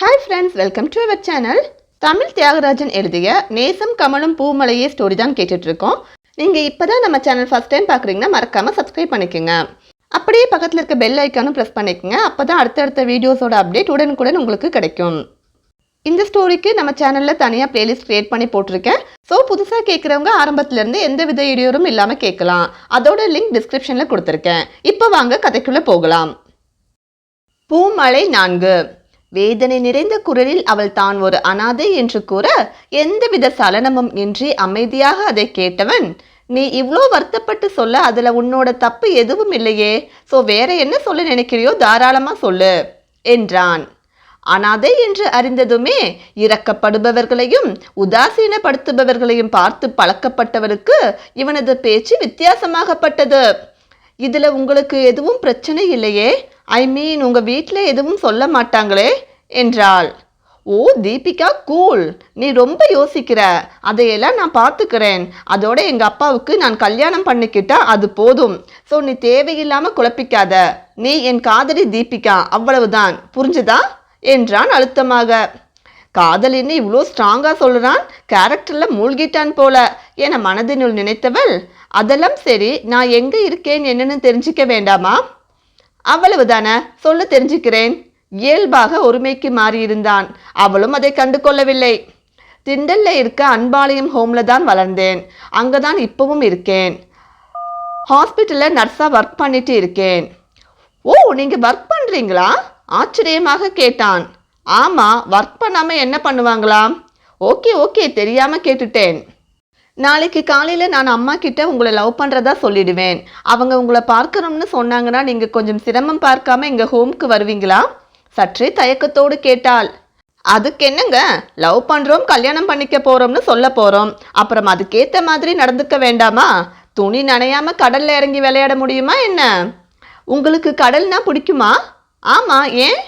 Hi friends welcome to our channel Tamil Thiagarajan எழுதிய நேசம் கமலும் பூமலையே ஸ்டோரி தான் கேட்டுட்ருக்கோம். நீங்கள் இப்போ தான் நம்ம சேனல் ஃபஸ்ட் டைம் பார்க்குறீங்கன்னா மறக்காமல் சப்ஸ்கிரைப் பண்ணிக்கோங்க. அப்படியே பக்கத்தில் இருக்க பெல் ஐக்கானும் ப்ரெஸ் பண்ணிக்கோங்க. அப்போ தான் அடுத்தடுத்த வீடியோஸோட அப்டேட் உடனுக்குடன் உங்களுக்கு கிடைக்கும். இந்த ஸ்டோரிக்கு நம்ம சேனலில் தனியாக பிளேலிஸ்ட் க்ரியேட் பண்ணி போட்டிருக்கேன். ஸோ புதுசாக கேட்குறவங்க ஆரம்பத்துலேருந்து எந்த வித இடையூறும் இல்லாமல் கேட்கலாம். அதோட லிங்க் டிஸ்கிரிப்ஷனில் கொடுத்துருக்கேன். இப்போ வாங்க கதைக்குள்ளே போகலாம். பூமலை நான்கு. வேதனை நிறைந்த குரலில் அவள் தான் ஒரு அனாதை என்று கூற எந்தவித சலனமும் இன்றி அமைதியாக அதை கேட்டவன் நீ இவ்வளோ வருத்தப்பட்டு சொல்ல அதில் உன்னோட தப்பு எதுவும் இல்லையே ஸோ வேற என்ன சொல்ல நினைக்கிறியோ தாராளமாக சொல்லு என்றான். அனாதை என்று அறிந்ததுமே இறக்கப்படுபவர்களையும் உதாசீனப்படுத்துபவர்களையும் பார்த்து பழக்கப்பட்டவருக்கு இவனது பேச்சு வித்தியாசமாகப்பட்டது. இதில் உங்களுக்கு எதுவும் பிரச்சனை இல்லையே ஐ மீன் உங்கள் வீட்டில் எதுவும் சொல்ல மாட்டாங்களே? என்றாள். Oh Deepika cool. நீ ரொம்ப யோசிக்கிற. அதையெல்லாம் நான் பார்த்துக்கிறேன். அதோட எங்கள் அப்பாவுக்கு நான் கல்யாணம் பண்ணிக்கிட்டா அது போதும். ஸோ நீ தேவையில்லாமல் குழப்பிக்காத. நீ என் காதலி தீபிகா. அவ்வளவுதான். புரிஞ்சுதா? என்றான் அழுத்தமாக. காதலின்னு இவ்வளோ ஸ்ட்ராங்காக சொல்கிறான் கேரக்டரில் மூழ்கிட்டான் போல. என மனதினுள் நினைத்தவள் அதெல்லாம் சரி. நான் எங்கே இருக்கேன்? என்னன்னு தெரிஞ்சிக்க வேண்டாமா? அவ்வளவுதானே? சொல்ல தெரிஞ்சுக்கிறேன். இயல்பாக ஒருமைக்கு மாறியிருந்தான். அவளும் அதை கண்டு கொள்ளவில்லை திண்டல்ல இருக்க அன்பாளையம் ஹோம்ல தான் வளர்ந்தேன். அங்கே தான் இப்பவும் இருக்கேன். ஹாஸ்பிட்டலில் நர்ஸாக ஒர்க் பண்ணிட்டு இருக்கேன். ஓ நீங்கள் ஒர்க் பண்ணுறீங்களா ஆச்சரியமாக கேட்டான். ஆமாம் ஒர்க் பண்ணாமல் என்ன பண்ணுவாங்களாம்? ஓகே ஓகே தெரியாமல் கேட்டுட்டேன். நாளைக்கு காலையில் நான் அம்மா கிட்ட உங்களை லவ் பண்ணுறதா சொல்லிடுவேன். அவங்க உங்களை பார்க்கணும்னு சொன்னாங்கன்னா நீங்கள் கொஞ்சம் சிரமம் பார்க்காம எங்கள் ஹோம்க்கு வருவீங்களா? சற்றே தயக்கத்தோடு கேட்டாள். அதுக்கு என்னங்க? லவ் பண்ணுறோம் கல்யாணம் பண்ணிக்க போகிறோம்னு சொல்ல போகிறோம் அப்புறம் அதுக்கேற்ற மாதிரி நடந்துக்க வேண்டாமா? துணி நனையாம கடலில் இறங்கி விளையாட முடியுமா என்ன? உங்களுக்கு கடல்னா பிடிக்குமா? ஆமாம் ஏன்?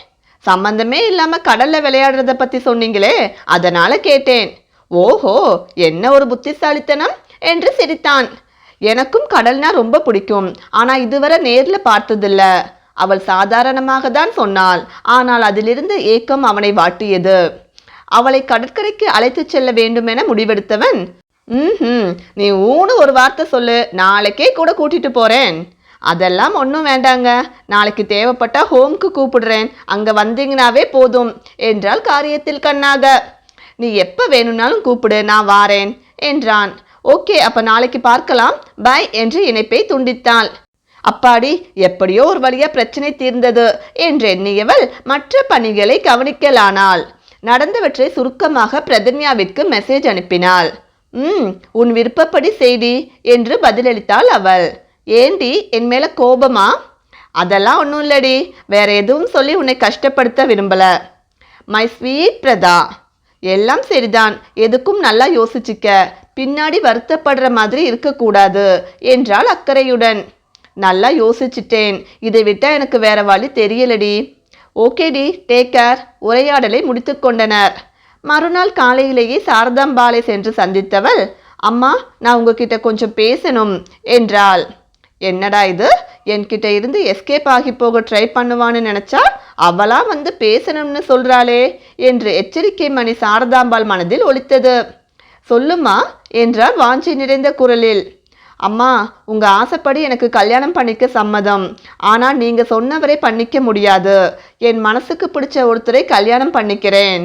சம்பந்தமே இல்லாமல் கடலில் விளையாடுறத பற்றி சொன்னீங்களே அதனால் கேட்டேன். ஓஹோ என்ன ஒரு புத்திசாலித்தனம் என்று சிரித்தான். எனக்கும் கடல்னா ரொம்ப பிடிக்கும். ஆனால் இதுவரை நேரில் பார்த்ததில்ல. அவள் சாதாரணமாக தான் சொன்னாள். ஆனால் அதிலிருந்து ஏக்கம் அவனை வாட்டியது. அவளை கடற்கரைக்கு அழைத்துச் செல்ல வேண்டுமென முடிவெடுத்தவன் ம் நீ ஊனு ஒரு வார்த்தை சொல்லு. நாளைக்கே கூட கூட்டிட்டு போறேன். அதெல்லாம் ஒன்றும் வேண்டாங்க. நாளைக்கு தேவைப்பட்டா ஹோம்க்கு கூப்பிடுறேன். அங்கே வந்தீங்கனாவே போதும் என்றால் காரியத்தில் கண்ணாக. நீ எப்போ வேணும்னாலும் கூப்பிடு நான் வாரேன் என்றான். ஓகே அப்போ நாளைக்கு பார்க்கலாம். பை என்று இணைப்பை துண்டித்தாள். அப்பாடி எப்படியோ ஒரு வழியா பிரச்சனை தீர்ந்தது என்று எண்ணியவள் மற்ற பணிகளை கவனிக்கலானாள். நடந்தவற்றை சுருக்கமாக பிரதன்யாவிற்கு மெசேஜ் அனுப்பினாள். ம் உன் விருப்பப்படி செய்தி என்று பதிலளித்தாள் அவள். ஏண்டி என் மேல கோபமா? அதெல்லாம் ஒன்றும் இல்லடி வேற எதுவும் சொல்லி உன்னை கஷ்டப்படுத்த விரும்பல. மை ஸ்வீட் பிரதா எல்லாம் சரிதான். எதுக்கும் நல்லா யோசிச்சுக்க. பின்னாடி வருத்தப்படுற மாதிரி இருக்கக்கூடாது என்றாள் அக்கறையுடன். நல்லா யோசிச்சிட்டேன். இதை விட்டா எனக்கு வேற வழி தெரியலடி. ஓகேடி டேக் கேர். உரையாடலை முடித்து கொண்டனர். மறுநாள் காலையிலேயே சாரதாம்பாலை சென்று சந்தித்தவள் அம்மா நான் உங்ககிட்ட கொஞ்சம் பேசணும் என்றாள். என்னடா இது? என்கிட்ட இருந்து எஸ்கேப் ஆகி போக ட்ரை பண்ணுவான்னு நினச்சா அவளா வந்து பேசணும்னு சொல்கிறாளே என்று எச்சரிக்கை மணி சாரதாம்பாள் மனதில் ஒலித்தது. சொல்லுமா என்றார் வாஞ்சி நிறைந்த குரலில். அம்மா உங்கள் ஆசைப்படி எனக்கு கல்யாணம் பண்ணிக்க சம்மதம். ஆனால் நீங்கள் சொன்னவரை பண்ணிக்க முடியாது. என் மனசுக்கு பிடிச்ச ஒருத்தரை கல்யாணம் பண்ணிக்கிறேன்.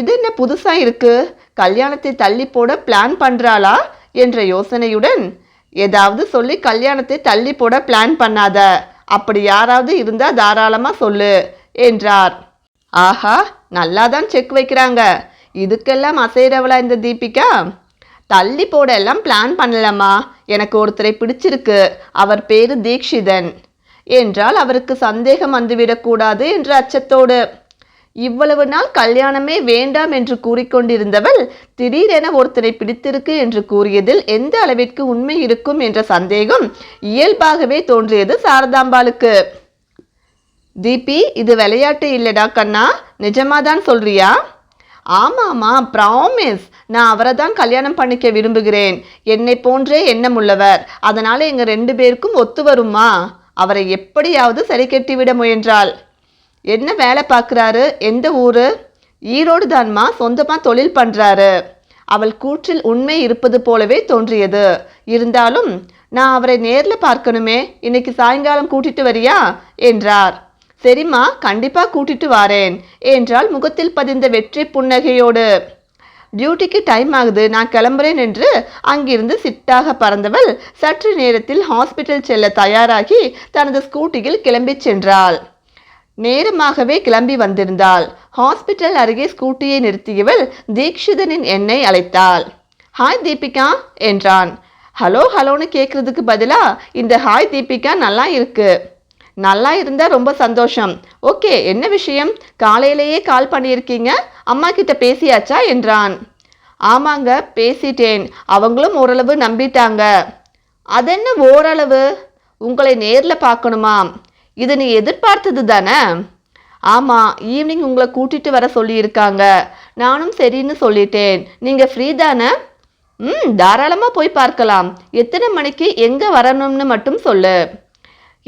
இது என்ன புதுசாக இருக்குது கல்யாணத்தை தள்ளி போட பிளான் பண்ணுறாளா என்ற யோசனையுடன் ஏதாவது சொல்லி கல்யாணத்தை தள்ளி போட பிளான் பண்ணாத. அப்படி யாராவது இருந்தால் தாராளமாக சொல்லு என்றார். ஆஹா நல்லா தான் செக் வைக்கிறாங்க. இதுக்கெல்லாம் அசைறவளா இந்த தீபிகா? தள்ளி போட எல்லாம் பிளான் பண்ணலம்மா. எனக்கு ஒருத்தரை பிடிச்சிருக்கு. அவர் பேரு தீக்ஷிதன். என்றால் அவருக்கு சந்தேகம் வந்துவிடக்கூடாது என்ற அச்சத்தோடு. இவ்வளவு நாள் கல்யாணமே வேண்டாம் என்று கூறிக்கொண்டிருந்தவள் திடீரென ஒருத்தரை பிடித்திருக்கு என்று கூறியதில் எந்த அளவிற்கு உண்மை இருக்கும் என்ற சந்தேகம் இயல்பாகவே தோன்றியது சாரதாம்பாளுக்கு. தீபி இது விளையாட்டு இல்லடா கண்ணா நிஜமாதான் சொல்றியா? ஆமாம்மா ப்ராமிஸ் நான் அவரை தான் கல்யாணம் பண்ணிக்க விரும்புகிறேன். என்னை போன்றே எண்ணம் உள்ளவர் அதனால் எங்கள் ரெண்டு பேருக்கும் ஒத்து வருமா? அவரை எப்படியாவது சரி கட்டிவிட முயன்றாள். என்ன வேலை பார்க்குறாரு? எந்த ஊர்? ஈரோடு தான்மா சொந்தமாக தொழில் பண்ணுறாரு அவள் கூற்றில் உண்மை இருப்பது போலவே தோன்றியது. இருந்தாலும் நான் அவரை நேரில் பார்க்கணுமே. இன்னைக்கு சாயங்காலம் கூட்டிட்டு வரியா? என்றார். சரிம்மா கண்டிப்பாக கூட்டிட்டு வாரேன். என்றால் முகத்தில் பதிந்த வெற்றி புன்னகையோடு. டியூட்டிக்கு டைம் ஆகுது நான் கிளம்புறேன் என்று அங்கிருந்து சிட்டாக பறந்தவள் சற்று நேரத்தில் ஹாஸ்பிட்டல் செல்ல தயாராகி தனது ஸ்கூட்டியில் கிளம்பிச் சென்றாள். நேரமாகவே கிளம்பி வந்திருந்தாள். ஹாஸ்பிட்டல் அருகே ஸ்கூட்டியை நிறுத்தியவள் தீக்ஷிதனின் எண்ணை அழைத்தாள். ஹாய் தீபிகா என்றான். ஹலோ ஹலோன்னு கேட்குறதுக்கு பதிலா இந்த ஹாய் தீபிகா நல்லா இருக்கு. நல்லா இருந்தால் ரொம்ப சந்தோஷம். ஓகே என்ன விஷயம்? காலையிலேயே கால் பண்ணியிருக்கீங்க? அம்மா கிட்ட பேசியாச்சா? என்றான். ஆமாங்க பேசிட்டேன். அவங்களும் ஓரளவு நம்பிட்டாங்க. அதென்ன ஓரளவு? உங்களை நேரில் பார்க்கணுமா இது நீ எதிர்பார்த்தது தானே? ஆமாம் ஈவினிங் உங்களை கூட்டிகிட்டு வர சொல்லியிருக்காங்க. நானும் சரின்னு சொல்லிட்டேன். நீங்கள் ஃப்ரீ தானே? ம் தாராளமாக போய் பார்க்கலாம். எத்தனை மணிக்கு எங்கே வரணும்னு மட்டும் சொல்லு.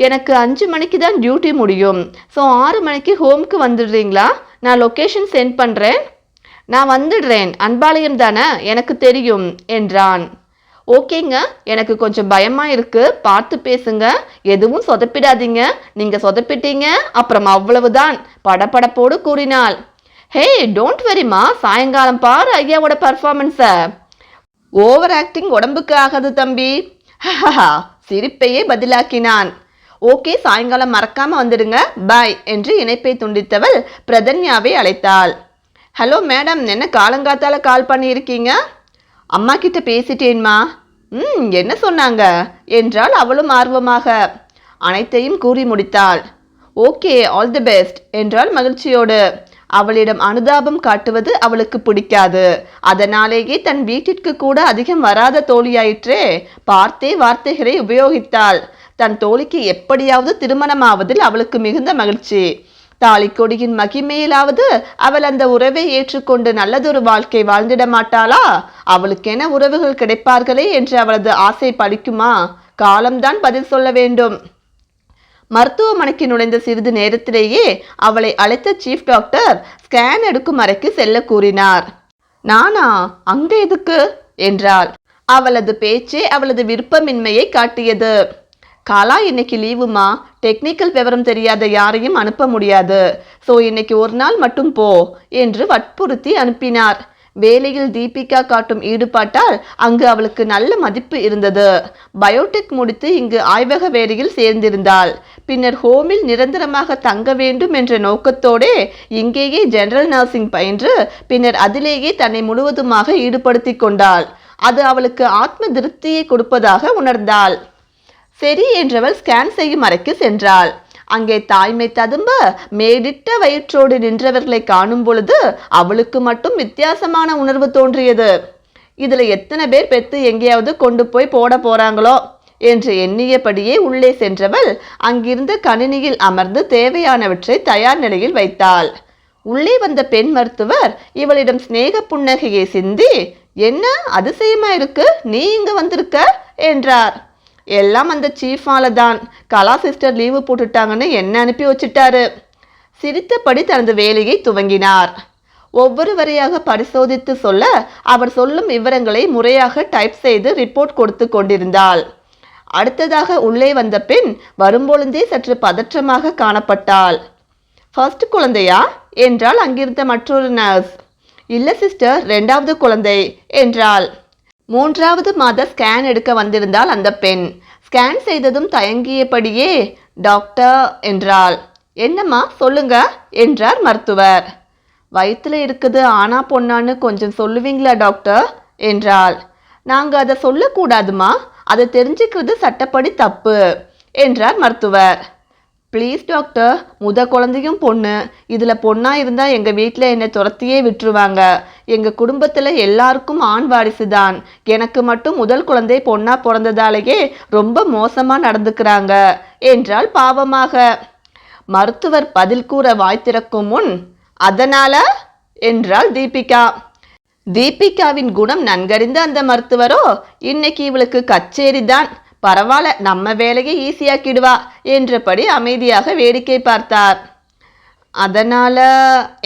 எனக்கு அஞ்சு மணிக்கு தான் டியூட்டி முடியும். ஸோ ஆறு மணிக்கு ஹோம்க்கு வந்துடுறீங்களா? நான் லொக்கேஷன் சென்ட் பண்ணுறேன் நான் வந்துடுறேன். அன்பாலயம் தானே? எனக்கு தெரியும் என்றான். ஓகேங்க. எனக்கு கொஞ்சம் பயமாக இருக்குது பார்த்து பேசுங்க. எதுவும் சொதப்பிடாதீங்க. நீங்கள் சொதப்பிட்டீங்க. அப்புறம் அவ்வளவுதான். படபடப்போடு கூறினாள். ஹே டோன்ட் வெரிமா சாயங்காலம் பாரு ஐயாவோட பர்ஃபார்மன்ஸை ஓவர் ஆக்டிங் உடம்புக்கு ஆகாது தம்பி. சிரிப்பையே பதிலாக்கினான். ஓகே சாயங்காலம் மறக்காம வந்துடுங்க. பாய் என்று இணைப்பை துண்டித்தவள் பிரதன்யாவை அழைத்தாள். ஹலோ மேடம் என்ன காலங்காத்தால கால் பண்ணியிருக்கீங்க? அம்மா கிட்ட பேசிட்டேன்மா. ம் என்ன சொன்னாங்க? என்றால் அவளும் ஆர்வமாக. அனைத்தையும் கூறி முடித்தாள். ஓகே ஆல் தி பெஸ்ட் என்றால் மகிழ்ச்சியோடு. அவளிடம் அனுதாபம் காட்டுவது அவளுக்கு பிடிக்காது. அதனாலேயே தன் வீட்டிற்கு கூட அதிகம் வராத தோழியாயிற்றே பார்த்தே வார்த்தைகளை உபயோகித்தாள். தன் தோழிக்கு எப்படியாவது திருமணமாவதில் அவளுக்கு மிகுந்த மகிழ்ச்சி. தாலிக்கொடியின் மகிமையிலாவது அவள் அந்த உறவை ஏற்றுக்கொண்டு நல்லதொரு வாழ்க்கை வாழ்ந்திட மாட்டாளா? அவளுக்கென உறவுகள் கிடைப்பார்களே என்று அவளது ஆசை பலிக்குமா காலம்தான் பதில் சொல்ல வேண்டும். மருத்துவமனைக்கு நுழைந்த சிறிது நேரத்திலேயே அவளை அழைத்த சீஃப் டாக்டர் ஸ்கேன் எடுக்கும் அறைக்கு செல்ல கூறினார். நானா? அங்கே எதுக்கு? என்றாள். அவளது பேச்சே அவளது விருப்பமின்மையை காட்டியது. காலா இன்னைக்கு லீவுமா? டெக்னிக்கல் விவரம் தெரியாத யாரையும் அனுப்ப முடியாது. ஸோ இன்னைக்கு ஒரு நாள் மட்டும் போ என்று வற்புறுத்தி அனுப்பினார். வேலையில் தீபிகா காட்டும் ஈடுபாட்டால் அங்கு அவளுக்கு நல்ல மதிப்பு இருந்தது. பயோடெக் முடித்து இங்கு ஆய்வக வேலையில் சேர்ந்திருந்தாள். பின்னர் ஹோமில் நிரந்தரமாக தங்க வேண்டும் என்ற நோக்கத்தோடே இங்கேயே ஜெனரல் நர்சிங் பயின்று பின்னர் அதிலேயே தன்னை முழுவதுமாக ஈடுபடுத்தி கொண்டாள். அது அவளுக்கு ஆத்ம திருப்தியை கொடுப்பதாக உணர்ந்தாள். சரி என்றவள் ஸ்கேன் செய்யும் அறைக்கு சென்றாள். அங்கே தாய்மை ததும்ப மேடிட்ட வயிற்றோடு நின்றவர்களை காணும் பொழுது அவளுக்கு மட்டும் வித்தியாசமான உணர்வு தோன்றியது. இதுல எத்தனை பேர் பெத்து எங்கேயாவது கொண்டு போய் போட போறாங்களோ? என்று எண்ணியபடியே உள்ளே சென்றவள் அங்கிருந்த கணினியில் அமர்ந்து தேவையானவற்றை தயார் நிலையில் வைத்தாள். உள்ளே வந்த பெண் மருத்துவர் இவளிடம் சிநேக புன்னகையை சிந்தி என்ன அதிசயமா இருக்கு? நீ இங்கு வந்திருக்க? என்றார். எல்லாம் அந்த சீஃபால தான். கலா சிஸ்டர் லீவு போட்டுட்டாங்கன்னு என்ன அனுப்பி வச்சிட்டாரு? சிரித்தபடி தனது வேலையை துவங்கினார். ஒவ்வொரு வரையாக பரிசோதித்து சொல்ல அவர் சொல்லும் விவரங்களை முறையாக டைப் செய்து ரிப்போர்ட் கொடுத்து கொண்டிருந்தாள். அடுத்ததாக உள்ளே வந்த பின் வரும்பொழுதே சற்று பதற்றமாக காணப்பட்டாள். ஃபர்ஸ்ட் குழந்தையா? என்றால் அங்கிருந்த மற்றொரு நர்ஸ் இல்லை சிஸ்டர் ரெண்டாவது குழந்தை என்றாள். மூன்றாவது மாத ஸ்கேன் எடுக்க வந்திருந்தால் அந்த பெண். ஸ்கேன் செய்ததும் தயங்கியபடியே டாக்டர் என்றாள். என்னம்மா சொல்லுங்க என்றார் மருத்துவர். வயிற்றுல இருக்குது ஆனா பொண்ணான்னு கொஞ்சம் சொல்லுவீங்களா டாக்டர்? என்றாள். நாங்க அதை சொல்லக்கூடாதுமா அதை தெரிஞ்சுக்கிறது சட்டப்படி தப்பு என்றார் மருத்துவர். ப்ளீஸ் டாக்டர் முத குழந்தையும் பொண்ணு. இதில் பொண்ணாக இருந்தால் எங்கள் வீட்டில் என்னை துரத்தியே விட்டுருவாங்க. எங்கள் குடும்பத்தில் எல்லாருக்கும் ஆண் வாரிசு தான் எனக்கு மட்டும் முதல் குழந்தை பொண்ணாக பிறந்ததாலேயே ரொம்ப மோசமாக நடந்துக்கிறாங்க. என்றால் பாவமாக. மருத்துவர் பதில் கூற வாய் திறக்கும் முன் அதனால? என்றாள் தீபிகா. தீபிகாவின் குணம் நன்கறிந்த அந்த மருத்துவரோ இன்னைக்கு இவளுக்கு கச்சேரி தான் பரவாயில்ல நம்ம வேலையை ஈஸியாக்கிடுவா என்றபடி அமைதியாக வேடிக்கை பார்த்தார். அதனால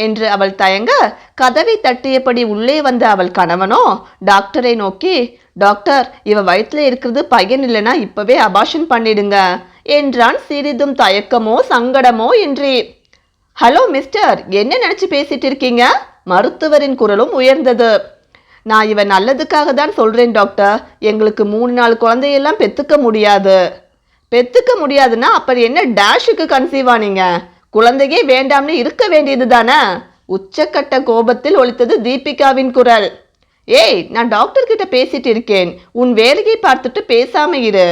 என்று அவள் தயங்க கதவை தட்டியபடி உள்ளே வந்த அவள் கணவனோ டாக்டரை நோக்கி டாக்டர் இவ வயிற்றுல இருக்கிறது பையன் இல்லைனா இப்பவே அபாஷன் பண்ணிடுங்க என்றான். சிறிதும் தயக்கமோ சங்கடமோ இன்றி ஹலோ மிஸ்டர் என்ன நினைச்சு பேசிட்டு இருக்கீங்க? மருத்துவரின் குரலும் உயர்ந்தது. நான் இவன் நல்லதுக்காக தான் சொல்கிறேன் டாக்டர் எங்களுக்கு மூணு நாலு குழந்தையெல்லாம் பெற்றுக்க முடியாது. பெற்றுக்க முடியாதுன்னா அப்புறம் என்ன டேஷுக்கு கன்சீவ் ஆனீங்க? குழந்தையே வேண்டாம்னு இருக்க வேண்டியது தானே? உச்சக்கட்ட கோபத்தில் ஒழித்தது தீபிகாவின் குரல். ஏய் நான் டாக்டர் கிட்ட பேசிட்டு இருக்கேன். உன் வேலையை பார்த்துட்டு பேசாம இரு.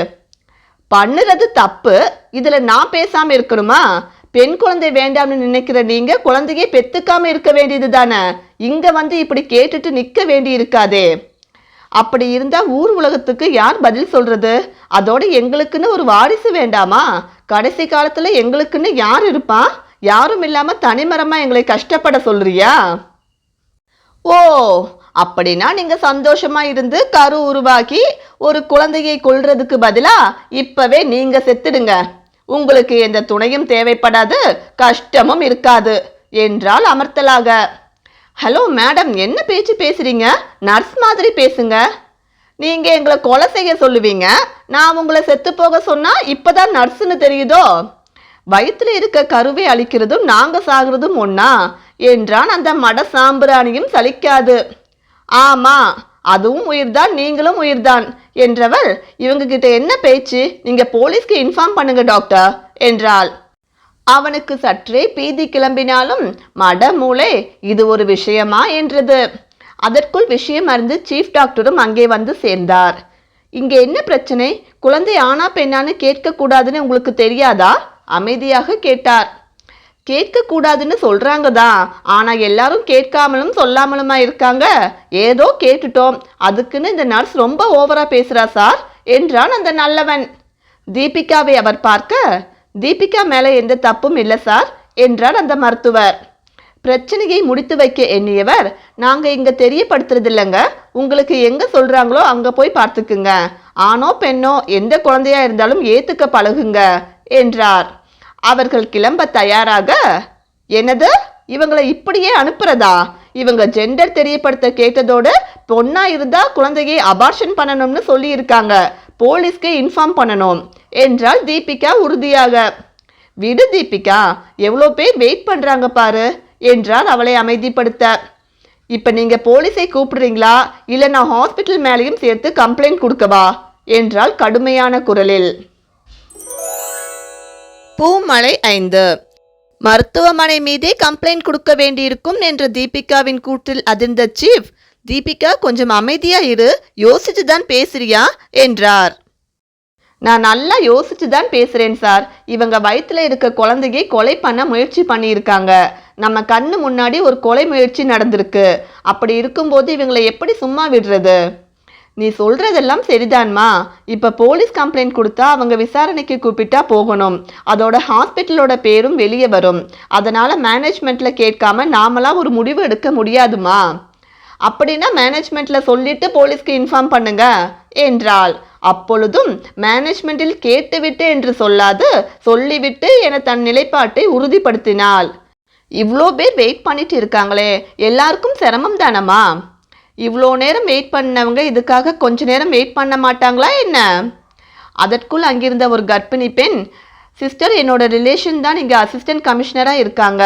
பண்ணுறது தப்பு. இதில் நான் பேசாமல் இருக்கணுமா? பெண் குழந்தை வேண்டாம்னு நினைக்கிற நீங்க குழந்தையே பெத்துக்காம இருக்க வேண்டியது தானே? இங்க வந்து இப்படி கேட்டுட்டு நிக்க வேண்டி இருக்காதே அப்படி இருந்தா ஊர் உலகத்துக்கு யார் பதில் சொல்றது? அதோட எங்களுக்குன்னு ஒரு வாரிசு வேண்டாமா? கடைசி காலத்துல எங்களுக்குன்னு யார் இருப்பா? யாரும் இல்லாம தனிமரமா எங்களை கஷ்டப்பட சொல்றியா? ஓ அப்படின்னா நீங்க சந்தோஷமா இருந்து கரு உருவாக்கி ஒரு குழந்தையை கொள்றதுக்கு பதிலா இப்பவே நீங்க செத்துடுங்க. உங்களுக்கு எந்த துணையும் தேவைப்படாது கஷ்டமும் இருக்காது என்றால் அமர்த்தலாக. ஹலோ மேடம் என்ன பேச்சு பேசுறீங்க? நர்ஸ் மாதிரி பேசுங்க. நீங்க எங்களை கொலை செய்ய சொல்லுவீங்க. நான் உங்களை செத்து போக சொன்னா இப்பதான் நர்ஸுன்னு தெரியுதோ? வயிற்றுல இருக்க கருவை அழிக்கிறதும் நாங்க சாகுறதும் ஒன்றா என்றான் அந்த மட சாம்பிராணியும் சலிக்காது. ஆமா அதுவும் உயிர்தான் நீங்களும் உயிர்தான் என்றவள் இவங்க கிட்ட என்ன பேச்சு? நீங்க போலீஸ்க்கு இன்ஃபார்ம் பண்ணுங்க டாக்டர் என்றாள். அவனுக்கு சற்றே பீதி கிளம்பினாலும் மட மூளை இது ஒரு விஷயமா? என்றது. அதற்குள் விஷயம் அறிந்து சீஃப் டாக்டரும் அங்கே வந்து சேர்ந்தார். இங்கே என்ன பிரச்சனை? குழந்தை ஆனா பெண்ணான்னு கேட்கக்கூடாதுன்னு உங்களுக்கு தெரியாதா? அமைதியாக கேட்டார். கேட்கக்கூடாதுன்னு சொல்கிறாங்க தான் ஆனால் எல்லாரும் கேட்காமலும் சொல்லாமலுமா இருக்காங்க? ஏதோ கேட்டுட்டோம். அதுக்குன்னு இந்த நர்ஸ் ரொம்ப ஓவரா பேசுறா சார் என்றான் அந்த நல்லவன். தீபிகாவை அவர் பார்க்க தீபிகா மேலே எந்த தப்பும் இல்லை சார் என்றார் அந்த மருத்துவர். பிரச்சனையை முடித்து வைக்க எண்ணியவர் நாங்கள் இங்கே தெரியப்படுத்துறது இல்லைங்க உங்களுக்கு எங்கே சொல்கிறாங்களோ அங்கே போய் பார்த்துக்குங்க. ஆணோ பெண்ணோ எந்த குழந்தையா இருந்தாலும் ஏற்றுக்க பழகுங்க என்றார். அவர்கள் கிளம்ப தயாராக என்னது? இவங்களை இப்படியே அனுப்புறதா? இவங்க ஜெண்டர் தெரியப்படுத்த கேட்டதோடு பொண்ணா இருந்தா குழந்தையை அபார்ஷன் பண்ணணும்னு சொல்லியிருக்காங்க. போலீஸ்க்கு இன்ஃபார்ம் பண்ணணும். என்றால் தீபிகா உறுதியாக. விடு தீபிகா எவ்வளோ பேர் வெயிட் பண்ணுறாங்க பாரு என்றார் அவளை அமைதிப்படுத்த. இப்போ நீங்கள் போலீஸை கூப்பிடுறீங்களா? இல்லை நான் ஹாஸ்பிட்டல் மேலேயும் சேர்த்து கம்ப்ளைண்ட் கொடுக்கவா? என்றால் கடுமையான குரலில். பூமலை ஐந்து. மருத்துவமனை மீதே கம்ப்ளைண்ட் கொடுக்க வேண்டியிருக்கும் என்ற தீபிகாவின் கூற்றில் அதிர்ந்த சீஃப் தீபிகா கொஞ்சம் அமைதியா இரு. யோசிச்சு தான் பேசுறியா? என்றார். நான் நல்லா யோசிச்சு தான் பேசுறேன் சார். இவங்க வயிற்றுல இருக்க குழந்தையை கொலை பண்ண முயற்சி பண்ணியிருக்காங்க. நம்ம கண்ணு முன்னாடி ஒரு கொலை முயற்சி நடந்திருக்கு. அப்படி இருக்கும்போது இவங்களை எப்படி சும்மா விடுறது? நீ சொல்கிறதெல்லாம் சரிதான்மா. இப்போ போலீஸ் கம்ப்ளைண்ட் கொடுத்தா அவங்க விசாரணைக்கு கூப்பிட்டா போகணும். அதோட ஹாஸ்பிட்டலோட பேரும் வெளியே வரும். அதனால் மேனேஜ்மெண்ட்டில் கேட்காம நாமளாக ஒரு முடிவு எடுக்க முடியாதுமா. அப்படின்னா மேனேஜ்மெண்ட்டில் சொல்லிட்டு போலீஸ்க்கு இன்ஃபார்ம் பண்ணுங்க. என்றாள். அப்பொழுதும் மேனேஜ்மெண்ட்டில் கேட்டுவிட்டு என்று சொல்லாது சொல்லிவிட்டு என தன் நிலைப்பாட்டை உறுதிப்படுத்தினாள். இவ்வளோ பேர் வெயிட் பண்ணிட்டு இருக்காங்களே. எல்லாருக்கும் சிரமம் தானம்மா? இவ்வளோ நேரம் வெயிட் பண்ணவங்க இதுக்காக கொஞ்ச நேரம் வெயிட் பண்ண மாட்டாங்களா என்ன? அதற்குள் அங்கிருந்த ஒரு கர்ப்பிணி பெண் சிஸ்டர் என்னோட ரிலேஷன் தான் இங்கே அசிஸ்டன்ட் கமிஷனராக இருக்காங்க.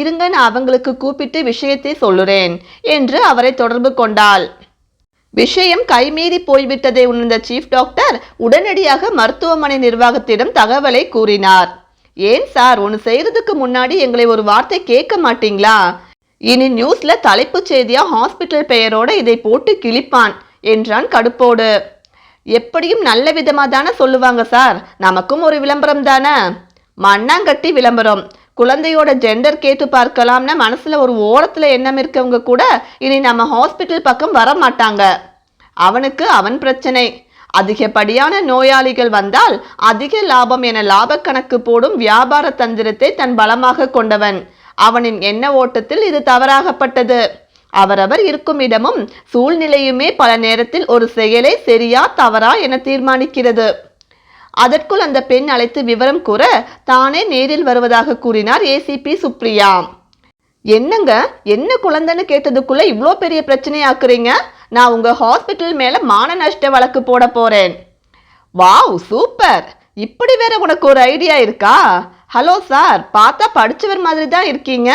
இருங்க நான் அவங்களுக்கு கூப்பிட்டு விஷயத்தை சொல்லுறேன் என்று அவரை தொடர்பு கொண்டாள். விஷயம் கைமீறி போய்விட்டதை உணர்ந்த சீஃப் டாக்டர் உடனடியாக மருத்துவமனை நிர்வாகத்திடம் தகவலை கூறினார். ஏன் சார் ஒன்று செய்கிறதுக்கு முன்னாடி எங்களை ஒரு வார்த்தை கேட்க மாட்டீங்களா? இனி நியூஸ்ல தலைப்புச் செய்தியா ஹாஸ்பிட்டல் பெயரோட இதை போட்டு கிழிப்பான் என்றான் கடுப்போடு. எப்படியும் நல்ல விதமா தானே சொல்லுவாங்க சார். நமக்கும் ஒரு விளம்பரம் தானே. மண்ணாங்கட்டி விளம்பரம். குழந்தையோட ஜெண்டர் கேட்டு பார்க்கலாம்னு மனசுல ஒரு ஓரத்துல எண்ணம் இருக்கவங்க கூட இனி நம்ம ஹாஸ்பிட்டல் பக்கம் வர மாட்டாங்க. அவனுக்கு அவன் பிரச்சனை. அதிகப்படியான நோயாளிகள் வந்தால் அதிக லாபம் என லாபக்கணக்கு கணக்கு போடும் வியாபார தந்திரத்தை தன் பலமாக கொண்டவன். அவனின் எண்ண ஓட்டத்தில் இது தவறாகப்பட்டது. அவரவர் இருக்கும் இடமும் சூழ்நிலையுமே பல நேரத்தில் ஒரு செயலை சரியா தவறா என தீர்மானிக்கிறது. அதற்குள் அந்த பெண் அழைத்து விவரம் கூற தானே நேரில் வருவதாக கூறினார் ஏசிபி சுப்ரியா. என்னங்க? என்ன குழந்தைன்னு கேட்டதுக்குள்ள இவ்வளோ பெரிய பிரச்சனையாக்குறீங்க? நான் உங்க ஹாஸ்பிட்டல் மேல மான நஷ்ட வழக்கு போட போறேன். Wow super! இப்படி வேற உனக்கு ஒரு ஐடியா இருக்கா? ஹலோ சார் பார்த்தா படிச்சவர் மாதிரி தான் இருக்கீங்க.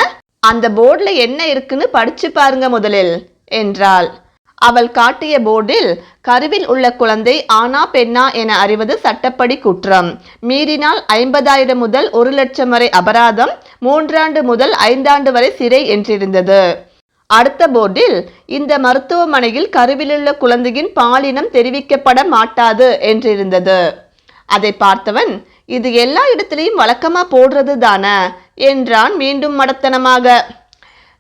அந்த போர்டில் என்ன இருக்குன்னு படிச்சு பாருங்க முதலில் என்றாள். அவள் காட்டிய போர்டில் கருவில் உள்ள குழந்தை ஆனா பெண்ணா என அறிவது சட்டப்படி குற்றம். மீறினால் ஐம்பதாயிரம் முதல் ஒரு லட்சம் வரை அபராதம் மூன்றாண்டு முதல் ஐந்தாண்டு வரை சிறை என்றிருந்தது. அடுத்த போர்டில் இந்த மருத்துவமனையில் கருவிலுள்ள குழந்தையின் பாலினம் தெரிவிக்கப்பட மாட்டாது என்றிருந்தது. அதை பார்த்தவன் இது எல்லா இடத்திலையும் வழக்கமா போடுறது தானே? என்றான் மீண்டும் மடத்தனமாக.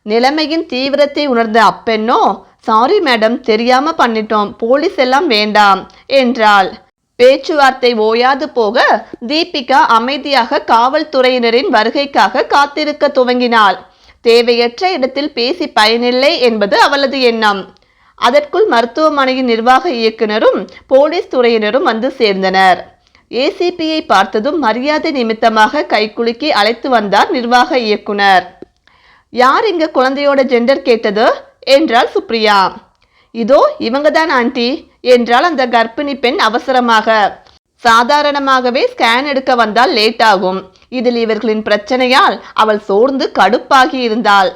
நிலைமையின் தீவிரத்தை உணர்ந்த அப்பெண்ணோ சாரி மேடம் தெரியாம பண்ணிட்டோம். போலீஸ் எல்லாம் வேண்டாம் என்றாள். பேச்சுவார்த்தை ஓயாது போக தீபிகா அமைதியாக காவல்துறையினரின் வருகைக்காக காத்திருக்க துவங்கினாள். தேவையற்ற இடத்தில் பேசி பயனில்லை என்பது அவளது எண்ணம். அதற்குள் மருத்துவமனையின் நிர்வாக இயக்குனரும் போலீஸ் துறையினரும் வந்து சேர்ந்தனர். ஏசிபியை பார்த்ததும் மரியாதை நிமித்தமாக கைக்குலுக்கி அழைத்து வந்தார் நிர்வாக இயக்குனர். யார் இங்க குழந்தையோட ஜெண்டர் கேட்டது? என்றாள் சுப்ரியா. இதோ இவங்க தான் ஆண்டி என்றால் அந்த கர்ப்பிணி பெண் அவசரமாக. சாதாரணமாகவே ஸ்கேன் எடுக்க வந்தால் லேட் ஆகும் இதில் இவர்களின் பிரச்சனையால் அவள் சோர்ந்து கடுப்பாகி இருந்தாள்.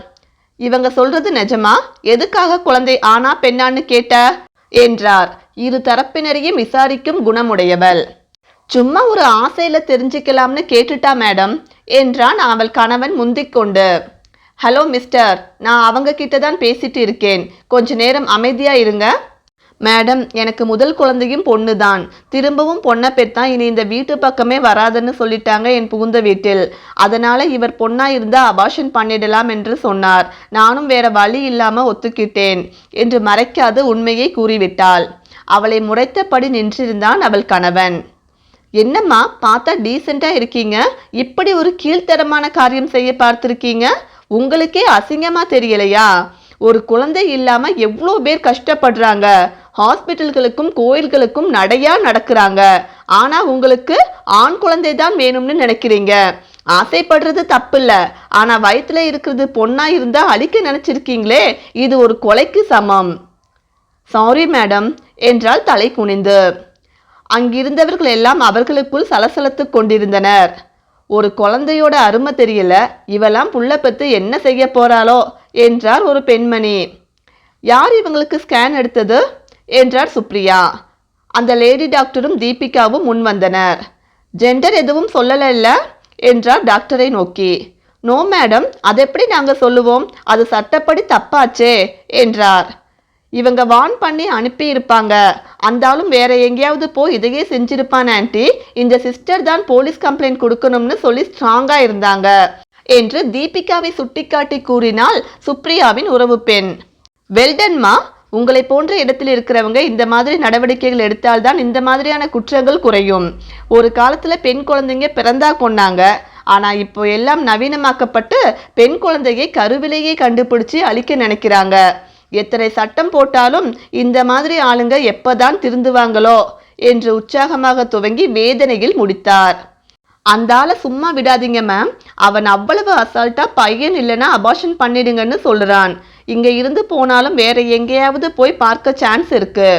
இவங்க சொல்றது நிஜமா? எதுக்காக குழந்தை ஆனா பெண்ணான்னு கேட்ட? என்றார். இரு தரப்பினரையும் விசாரிக்கும் குணமுடையவள். சும்மா ஒரு ஆசையில தெரிஞ்சுக்கலாம்னு கேட்டுட்டா மேடம் என்றான் அவள் கணவன் முந்திக்கொண்டு ஹலோ மிஸ்டர் நான் அவங்க கிட்ட தான் பேசிட்டு இருக்கேன். கொஞ்ச நேரம் அமைதியா இருங்க. மேடம் எனக்கு முதல் குழந்தையும் பொண்ணு தான். திரும்பவும் பொண்ணை பெற்றா இனி இந்த வீட்டு பக்கமே வராதுன்னு சொல்லிட்டாங்க என் புகுந்த வீட்டில். அதனால இவர் பொண்ணா இருந்தா அபாஷன் பண்ணிடலாம் என்று சொன்னார். நானும் வேற வழி இல்லாம ஒத்துக்கிட்டேன் என்று மறைக்காது உண்மையை கூறிவிட்டாள். அவளை முறைத்தபடி நின்றிருந்தான் அவள் கணவன். என்னம்மா பார்த்தா டீசெண்டாக இருக்கீங்க? இப்படி ஒரு கீழ்த்தரமான காரியம் செய்ய பார்த்துருக்கீங்க? உங்களுக்கே அசிங்கமாக தெரியலையா? ஒரு குழந்தை இல்லாமல் எவ்வளோ பேர் கஷ்டப்படுறாங்க? ஹாஸ்பிட்டல்களுக்கும் கோயில்களுக்கும் நடையா நடக்கிறாங்க. ஆனா உங்களுக்கு ஆண் குழந்தை தான் வேணும்னு நினைக்கிறீங்க. ஆசைப்படுறது தப்பில்ல. ஆனா வயித்துல இருக்கிறது பொண்ணா இருந்தா அழிக்க நினைச்சிருக்கீங்களே? இது ஒரு கொலைக்கு சமம். சாரி மேடம் என்றால் தலை குனிந்து. அங்கிருந்தவர்கள் எல்லாம் அவர்களுக்குள் சலசலத்து கொண்டிருந்தனர். ஒரு குழந்தையோட அருமை தெரியல இவெல்லாம் புள்ள பத்து என்ன செய்ய போறாளோ என்றார் ஒரு பெண்மணி. யார் இவங்களுக்கு ஸ்கேன் எடுத்தது? என்றார் சுப்ரியா. அந்த லேடி டாக்டரும் தீபிகாவும் முன் வந்தனர். ஜெண்டர் எதுவும் சொல்லல என்றார் டாக்டரை நோக்கி. நோ மேடம் அதை எப்படி நாங்கள் சொல்லுவோம்? அது சட்டப்படி தப்பாச்சே என்றார். இவங்க வான் பண்ணி அனுப்பி இருப்பாங்க அந்தாலும் வேற எங்கேயாவது போய் இதையே செஞ்சிருப்பான் ஆன்ட்டி இந்த சிஸ்டர் தான் போலீஸ் கம்ப்ளைண்ட் கொடுக்கணும்னு சொல்லி ஸ்ட்ராங்காக இருந்தாங்க என்று தீபிகாவை சுட்டிக்காட்டி கூறினாள் சுப்ரியாவின் உறவு பெண். வெல்டன்மா உங்களை போன்ற இடத்தில் இருக்கிறவங்க இந்த மாதிரி நடவடிக்கைகள் எடுத்தால்தான் இந்த மாதிரியான குற்றங்கள் குறையும். ஒரு காலத்துல பெண் குழந்தைங்க பிறந்தா கொண்டாங்க ஆனா இப்போ எல்லாம் நவீனமாக்கப்பட்டு பெண் குழந்தையை கருவிலேயே கண்டுபிடிச்சி அழிக்க நினைக்கிறாங்க. எத்தனை சட்டம் போட்டாலும் இந்த மாதிரி ஆளுங்க எப்பதான் திருந்துவாங்களோ என்று உற்சாகமாக துவங்கி வேதனையில் முடித்தார். அந்த ஆளை சும்மா விடாதீங்க மேம் அவன் அவ்வளவு அசால்ட்டா பையன் இல்லைன்னா அபார்ஷன் பண்ணிடுங்கன்னு சொல்றான். இங்க இருந்து போனாலும் வேற எங்கேயாவது போய் பார்க்க சான்ஸ் இருக்கு.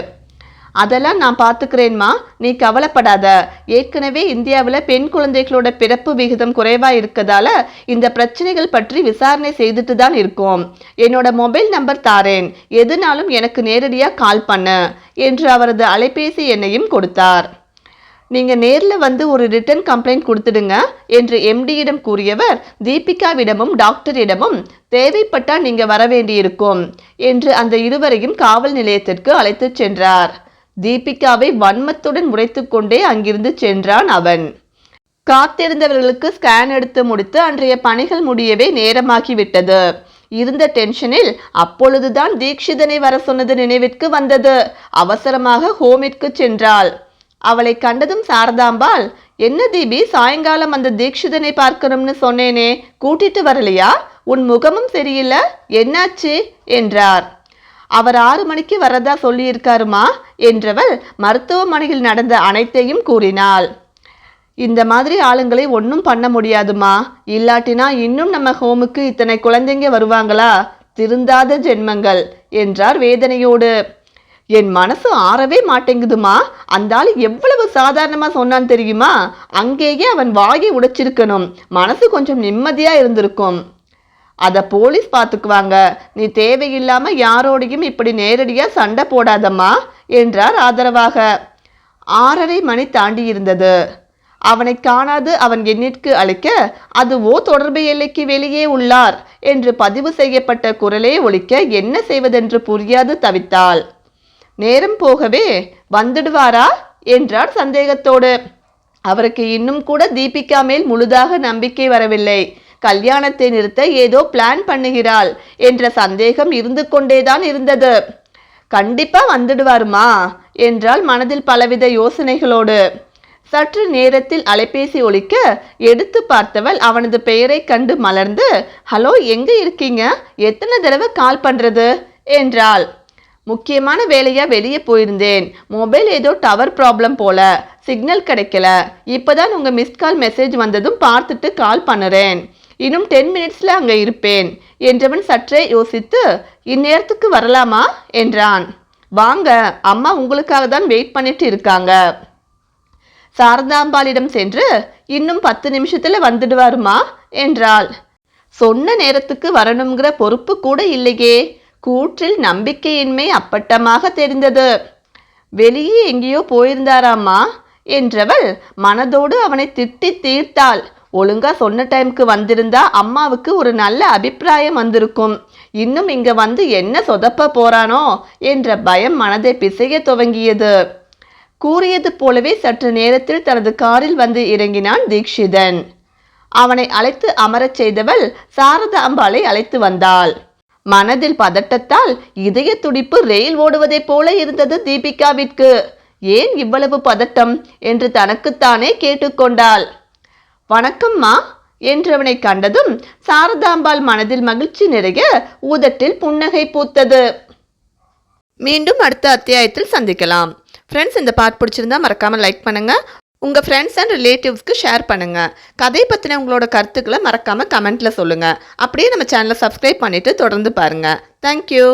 அதெல்லாம் நான் பார்த்துக்கிறேன்மா. நீ கவலைப்படாத. ஏற்கனவே இந்தியாவில் பெண் குழந்தைகளோட பிறப்பு விகிதம் குறைவாக இருக்கதால இந்த பிரச்சனைகள் பற்றி விசாரணை செய்துட்டு தான் இருக்கோம். என்னோட மொபைல் நம்பர் தாரேன். எதுனாலும் எனக்கு நேரடியாக கால் பண்ணு என்று அவரது அலைபேசி எண்ணையும் கொடுத்தார். நீங்கள் நேரில் வந்து ஒரு ரிட்டன் கம்ப்ளைண்ட் கொடுத்துடுங்க என்று எம்டியிடம் கூறியவர் தீபிகாவிடமும் டாக்டரிடமும் தேவைப்பட்டால் நீங்கள் வர வேண்டியிருக்கும் என்று அந்த இருவரையும் காவல் நிலையத்திற்கு அழைத்துச் சென்றார். தீபிகாவை வன்மத்துடன் உரைத்து கொண்டே அங்கிருந்து சென்றான் அவன். காத்திருந்தவர்களுக்கு ஸ்கேன் எடுத்து முடித்து அன்றைய பணிகள் முடியவே நேரமாகிவிட்டது. இருந்த டென்ஷனில் அப்பொழுதுதான் தீக்ஷிதனை வர சொன்னது நினைவிற்கு வந்தது. அவசரமாக ஹோமிற்கு சென்றாள். அவளை கண்டதும் சாரதாம்பாள் என்ன தீபி சாயங்காலம் அந்த தீக்ஷிதனை பார்க்கணும்னு சொன்னேனே கூட்டிட்டு வரலையா? உன் முகமும் சரியில்லை என்னாச்சு? என்றார். அவர் ஆறு மணிக்கு வரதா சொல்லியிருக்காருமா? என்றவள் மருத்துவமனையில் நடந்த அனைத்தையும் கூறினாள். இந்த மாதிரி ஆளுங்களை ஒன்றும் பண்ண முடியாதுமா? இல்லாட்டினா இன்னும் நம்ம ஹோமுக்கு இத்தனை குழந்தைங்க வருவாங்களா? திருந்தாத ஜென்மங்கள் என்றார் வேதனையோடு. என் மனசு ஆறவே மாட்டேங்குதுமா? அந்த ஆள் எவ்வளவு சாதாரணமாக சொன்னான் தெரியுமா? அங்கேயே அவன் வாயை உடைச்சிருக்கணும். மனசு கொஞ்சம் நிம்மதியாக இருந்திருக்கும். அதை போலீஸ் பார்த்துக்குவாங்க நீ தேவையில்லாம யாரோடையும் இப்படி நேரடியாக சண்டை போடாதம்மா என்றார் ஆதரவாக. ஆறரை மணி தாண்டி இருந்தது. அவனை காணாது அவன் எண்ணிற்கு அழைக்க அதுவோ தொடர்பு எல்லைக்கு வெளியே உள்ளார் என்று பதிவு செய்யப்பட்ட குரலே ஒழிக்க என்ன செய்வதென்று புரியாது தவித்தாள். நேரம் போகவே வந்துடுவாரா என்றார் சந்தேகத்தோடு. அவருக்கு இன்னும் கூட தீபிகா மேல் முழுதாக நம்பிக்கை வரவில்லை. கல்யாணத்தை நிறுத்த ஏதோ பிளான் பண்ணுகிறாள் என்ற சந்தேகம் இருந்து கொண்டேதான் இருந்தது. கண்டிப்பா வந்துடுவாருமா? என்றால் மனதில் பலவித யோசனைகளோடு. சற்று நேரத்தில் அலைபேசி ஒழிக்க எடுத்து பார்த்தவள் அவனது பெயரை கண்டு மலர்ந்து ஹலோ எங்க இருக்கீங்க? எத்தனை தடவை கால் பண்றது? என்றாள். முக்கியமான வேலையா வெளியே போயிருந்தேன். மொபைல் ஏதோ டவர் ப்ராப்ளம் போல. சிக்னல் கிடைக்கல. இப்போதான் உங்க மிஸ்ட் கால் மெசேஜ் வந்ததும் பார்த்துட்டு கால் பண்ணுறேன். இன்னும் டென் மினிட்ஸில் அங்கே இருப்பேன் என்றவன் சற்றே யோசித்து இந்நேரத்துக்கு வரலாமா? என்றான். வாங்க அம்மா உங்களுக்காக தான் வெயிட் பண்ணிட்டு இருக்காங்க. சாரதாம்பாளிடம் சென்று இன்னும் பத்து நிமிஷத்தில் வந்துடுவாருமா? என்றாள். சொன்ன நேரத்துக்கு வரணுங்கிற பொறுப்பு கூட இல்லையே. கூற்றில் நம்பிக்கையின்மை அப்பட்டமாக தெரிந்தது. வெளியே எங்கேயோ போயிருந்தாராமா? என்றவள் மனதோடு அவனை திட்டி தீர்த்தாள். ஒழுங்கா சொன்ன டைம்க்கு வந்திருந்தா அம்மாவுக்கு ஒரு நல்ல அபிப்பிராயம் வந்திருக்கும். இன்னும் இங்க வந்து என்ன சொதப்ப போறானோ என்ற பயம் மனதை பிசைய துவங்கியது. கூறியது போலவே சற்று நேரத்தில் தனது காரில் வந்து இறங்கினான் தீக்ஷிதன் அவனை அழைத்து அமரச் செய்தவள் சாரதாம்பாளை அழைத்து வந்தாள். மனதில் பதட்டத்தால் இதய துடிப்பு ரயில் ஓடுவதைப் போல இருந்தது தீபிகாவிற்கு. ஏன் இவ்வளவு பதட்டம்? என்று தனக்குத்தானே கேட்டுக்கொண்டாள். வணக்கம்மா என்றவனை கண்டதும் சாரதாம்பாள் மனதில் மகிழ்ச்சி நிறைய ஊதட்டில் புன்னகை பூத்தது. மீண்டும் அடுத்த அத்தியாயத்தில் சந்திக்கலாம். ஃப்ரெண்ட்ஸ் இந்த பார்ட் பிடிச்சிருந்தா மறக்காமல் லைக் பண்ணுங்கள் உங்கள் ஃப்ரெண்ட்ஸ் அண்ட் ரிலேட்டிவ்ஸ்க்கு ஷேர் பண்ணுங்கள் கதை பற்றின உங்களோட கருத்துக்களை மறக்காமல் கமெண்ட்டில் சொல்லுங்கள் அப்படியே நம்ம சேனலை சப்ஸ்கிரைப் பண்ணிவிட்டு தொடர்ந்து பாருங்கள் தேங்க்யூ